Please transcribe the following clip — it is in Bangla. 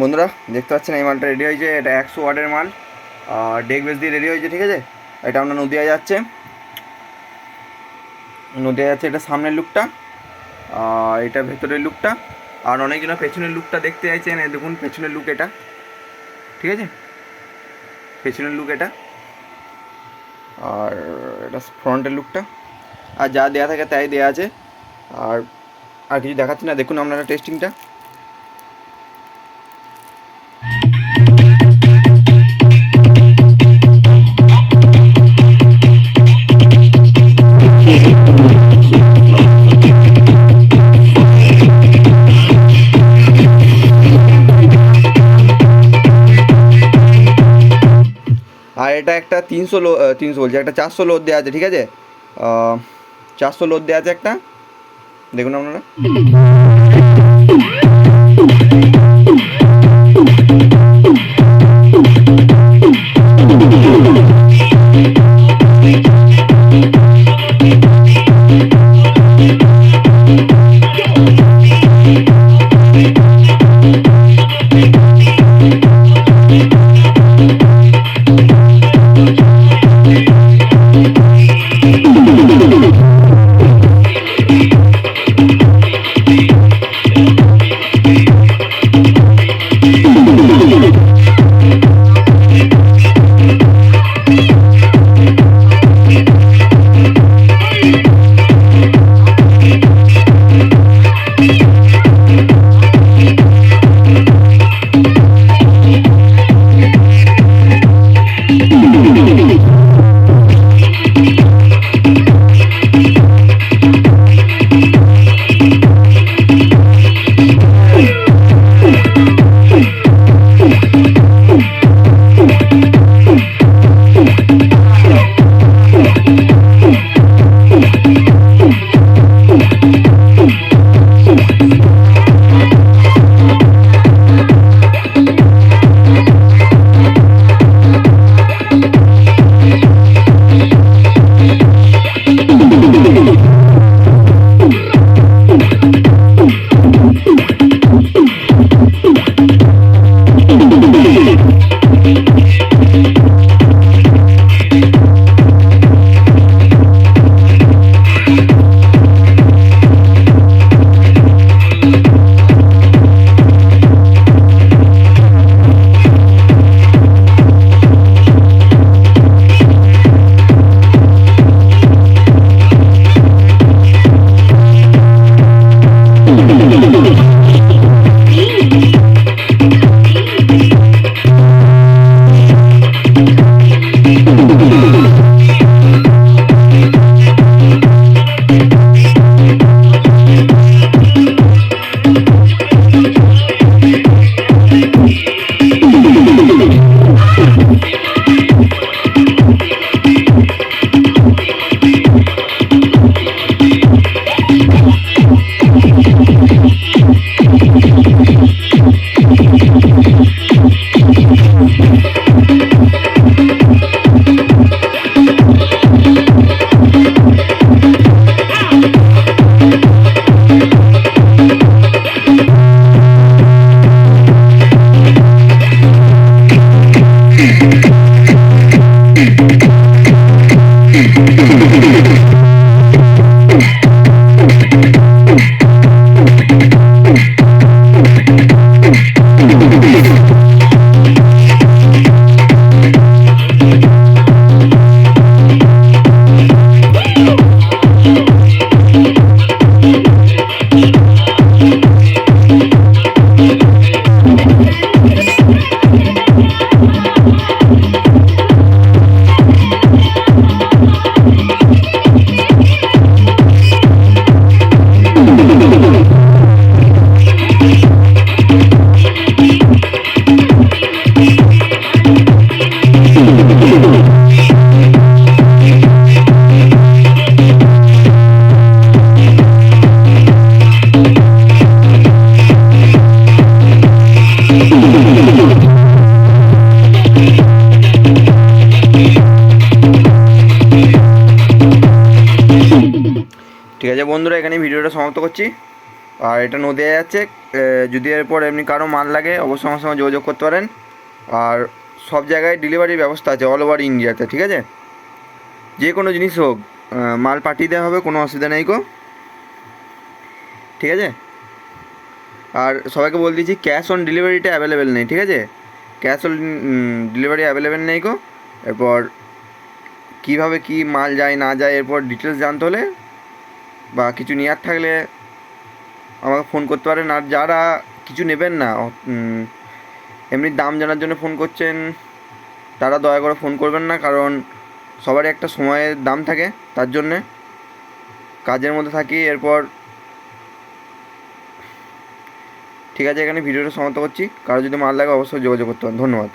বন্ধুরা, দেখতে পাচ্ছেন এই মালটা রেডি হয়েছে। এটা একশো ওয়ার্ডের মাল। ডেক বেস দিয়ে রেডি হয়েছে, ঠিক আছে? এটা আমরা নদিয়া যাচ্ছে। নদিয়া যাচ্ছে, এটা সামনের লুকটা এটা ভেতরের লুকটা আর অনেকজন পেছনের লুকটা দেখতে চাইছেন দেখুন, পেছনের লুক এটা। ঠিক আছে? পেছনের লুক এটা। আর এটা ফ্রন্টের লুকটা আর যা দেওয়া থাকে তাই দেওয়া আছে। আর আর কিছু দেখাচ্ছি না। দেখুন আপনারা টেস্টিংটা এটা একটা তিনশো লো তিনশো বলছি, একটা চারশো লোড দেওয়া আছে, ঠিক আছে? চারশো লোড দেওয়া আছে একটা? দেখুন আপনারা। Thank you. ঠিক আছে বন্ধুরা এখানে ভিডিওটা সমাপ্ত করছি। আর এটা নদিয়া যাচ্ছে যদি এরপর এমনি কারও মাল লাগে, অবশ্যই আমার সঙ্গে যোগাযোগ করতে পারেন। আর সব জায়গায় ডেলিভারির ব্যবস্থা আছে অল ওভার ইন্ডিয়াতে ঠিক আছে? যে কোনো জিনিস হোক মাল পাঠিয়ে দেওয়া হবে, কোনো অসুবিধা নেই গো। ঠিক আছে? আর সবাইকে বল দিচ্ছি ক্যাশ অন ডেলিভারিটা অ্যাভেলেবেল নেই, ঠিক আছে? ক্যাশ অন ডেলিভারি অ্যাভেলেবেল নেই গো। এরপর কীভাবে কী মাল যায়, না যায়, এরপর ডিটেলস জানতে হলে বা কিছু নেওয়ার থাকলে আমাকে ফোন করতে পারেন। আর যারা কিছু নেবেন না এমনি দাম জানার জন্য ফোন করছেন, তারা দয়া করে ফোন করবেন না, কারণ সবারই একটা সময়ের দাম থাকে, তার জন্যে কাজের মধ্যে থাকি। এরপর ঠিক আছে, এখানে ভিডিওটা সমাপ্ত করছি। কারও যদি মাল লাগে, অবশ্যই যোগাযোগ করতে পারেন। ধন্যবাদ।